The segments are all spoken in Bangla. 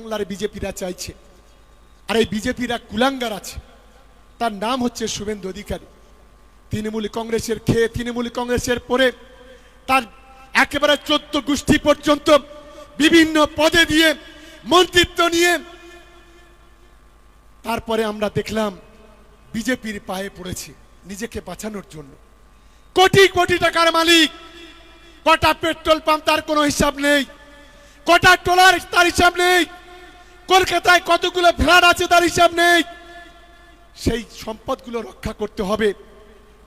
বাংলার বিজেপিরা চাইছে। আর এই বিজেপিরা কুলাঙ্গার আছে। তার নাম হচ্ছে শুভেন্দু অধিকারী। তৃণমূল কংগ্রেসের খেয়ে তৃণমূল কংগ্রেসের পরে তার একেবারে চোদ্দ গোষ্ঠী পর্যন্ত বিভিন্ন পদে দিয়ে মন্ত্রিত্ব নিয়ে তারপরে আমরা দেখলাম বিজেপির পায়ে পড়েছে নিজেকে বাঁচানোর জন্য। কোটি কোটি টাকার মালিক, কটা পেট্রোল পাম্প তার কোনো হিসাব নেই, কটা ট্রলার তার হিসাব নেই। কলকাতায় কতগুলো ফ্ল্যাট আছে তার হিসাব নেই। সেই সম্পদগুলো রক্ষা করতে হবে।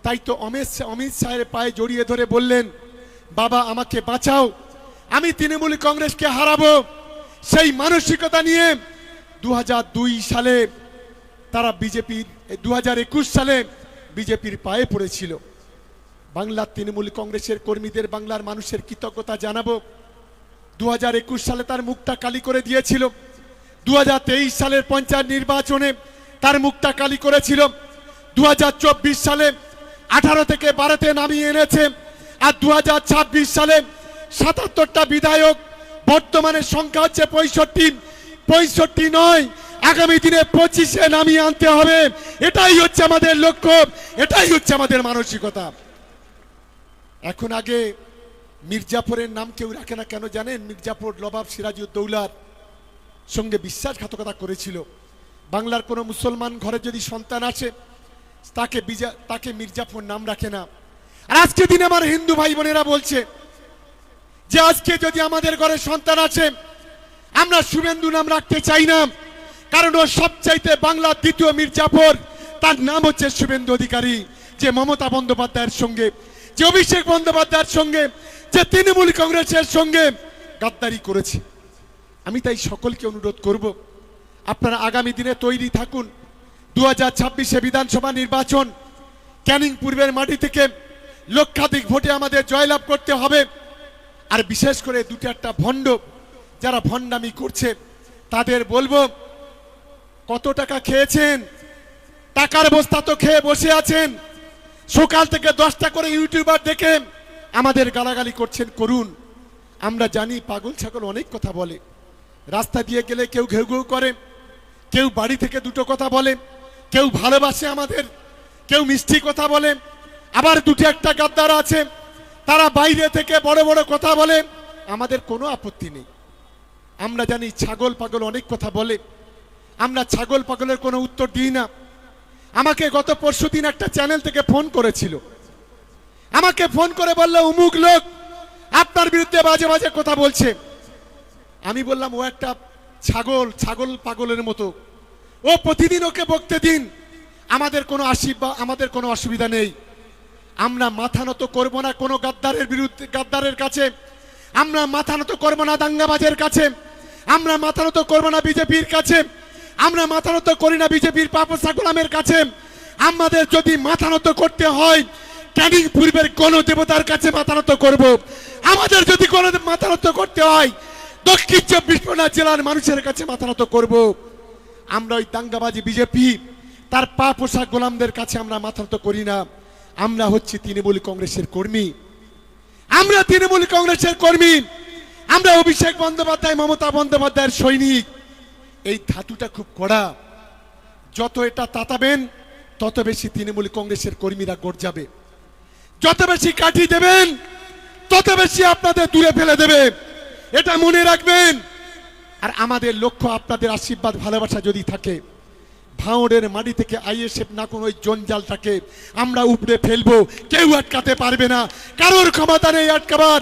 তাই তো অমিত অমিত শাহের পায়ে জড়িয়ে ধরে বললেন, বাবা, আমাকে বাঁচাও। আমি তৃণমূল কংগ্রেসকে হারাবো। সেই মানসিকতা নিয়ে দু হাজার দুই সালে তারা বিজেপির দু হাজার একুশ সালে বিজেপির পায়ে পড়েছিল। বাংলার তৃণমূল কংগ্রেসের কর্মীদের বাংলার মানুষের কৃতজ্ঞতা জানাব। দু হাজার একুশ সালে তার মুখটা কালি করে দিয়েছিল। দু হাজার তেইশ সালের পঞ্চায়েত নির্বাচনে তার মুখটা কালি করেছিল। দু হাজার চব্বিশ সালে আঠারো থেকে বারোতে নামিয়ে এনেছে। আর দু হাজার ছাব্বিশ সালে সাতাত্তরটা বিধায়ক, বর্তমানে সংখ্যা হচ্ছে পঁয়ষট্টি। পঁয়ষট্টি নয়, আগামী দিনে পঁচিশে নামিয়ে আনতে হবে। এটাই হচ্ছে আমাদের লক্ষ্য, এটাই হচ্ছে আমাদের মানসিকতা। এখন আগে মির্জাফরের নাম কেউ রাখে না কেন জানেন? মির্জাফর নবাব সিরাজউদ্দৌলার। সঙ্গে বিশ্বাসঘাতকতা করেছিল। বাংলার কোনো মুসলমান ঘরে যদি সন্তান আসে তাকে বিজা, তাকে মির্জাফর নাম রাখে না। আর আজকে দিনে আমার হিন্দু ভাই বোনেরা বলছে যে আজকে যদি আমাদের ঘরে সন্তান আছে, আমরা শুভেন্দু নাম রাখতে চাই না। কারণ ও সবচাইতে বাংলার দ্বিতীয় মির্জাফর তার নাম হচ্ছে শুভেন্দু অধিকারী, যে মমতা বন্দ্যোপাধ্যায়ের সঙ্গে, যে অভিষেক বন্দ্যোপাধ্যায়ের সঙ্গে, যে তৃণমূল কংগ্রেসের সঙ্গে গাদ্দারি করেছে। আমি তাই সকলকে অনুরোধ করব, আপনারা আগামী দিনে তৈরি থাকুন। দু হাজার ছাব্বিশে বিধানসভা নির্বাচন, ক্যানিং পূর্বের মাটি থেকে লক্ষাধিক ভোটে আমাদের জয়লাভ করতে হবে। আর বিশেষ করে দুটো একটা ভণ্ড, যারা ভণ্ডামি করছে, তাদের বলব, কত টাকা খেয়েছেন? টাকার বস্তা তো খেয়ে বসে আছেন। সকাল থেকে দশটা করে ইউটিউবার দেখে আমাদের গালাগালি করছেন, করুন। আমরা জানি পাগল ছাগল অনেক কথা বলে। রাস্তা দিয়ে গেলে কেউ ঘেউ ঘেউ করে, কেউ বাড়ি থেকে দুটো কথা বলে, কেউ ভালোবাসে আমাদের, কেউ মিষ্টি কথা বলে, আবার দুটি একটা গাদ্দার আছে, তারা বাইরে থেকে বড় বড় কথা বলে, আমাদের কোনো আপত্তি নেই। আমরা জানি ছাগল পাগল অনেক কথা বলে, আমরা ছাগল পাগলের কোনো উত্তর দিই না। আমাকে গত পরশুদিন একটা চ্যানেল থেকে ফোন করেছিল। আমাকে ফোন করে বলল উমুক লোক আপনার বিরুদ্ধে বাজে বাজে কথা বলছে। আমি বললাম, ও একটা ছাগল ছাগল পাগলের মতো। ও প্রতিদিন ওকে বকতে দিন। আমাদের কোনো আশীর্বাদ আমাদের কোনো অসুবিধা নেই। আমরা মাথা নত করব না কোনো গাদ্দারের বিরুদ্ধে, গাদ্দারের কাছে। আমরা মাথা নত করব না দাঙ্গাবাজের কাছে। আমরা মাথা নত করব না বিজেপির কাছে। আমরা মাথা নত করি না বিজেপির পাপসা গোলামের কাছে। আমাদের যদি মাথা নত করতে হয়, ক্যানিং পূর্বের কোনো দেবতার কাছে মাথা নত করব। আমাদের যদি কোনো মাথা নত করতে হয় দক্ষিণ চব্বিশ পরগনা জেলার মানুষের কাছে মাথা নত করব। আমরা ওই দাঙ্গাবাজি বিজেপি, তার পা পোশাক গোলামদের কাছে আমরা মাথা নত করি না। আমরা হচ্ছি তৃণমূল কংগ্রেসের কর্মী। আমরা তৃণমূল কংগ্রেসের কর্মী। আমরা অভিষেক বন্দ্যোপাধ্যায়, মমতা বন্দ্যোপাধ্যায়ের সৈনিক। এই ধাতুটা খুব কড়া। যত এটা তাতাবেন, তত বেশি তৃণমূল কংগ্রেসের কর্মীরা গড় যাবে। যত বেশি কাঠি দেবেন, তত বেশি আপনাদের দূরে ফেলে দেবে। এটা মনে রাখবেন। আর আমাদের লক্ষ্য আপনাদের আশীর্বাদ, ভালোবাসা যদি থাকে ভাঁড়ের মাটি থেকে আইএসএফ না কোনো ওই জঞ্জালটাকে আমরা উপড়ে ফেলব, কেউ আটকাতে পারবে না। কারোর ক্ষমতা নেই আটকাবার।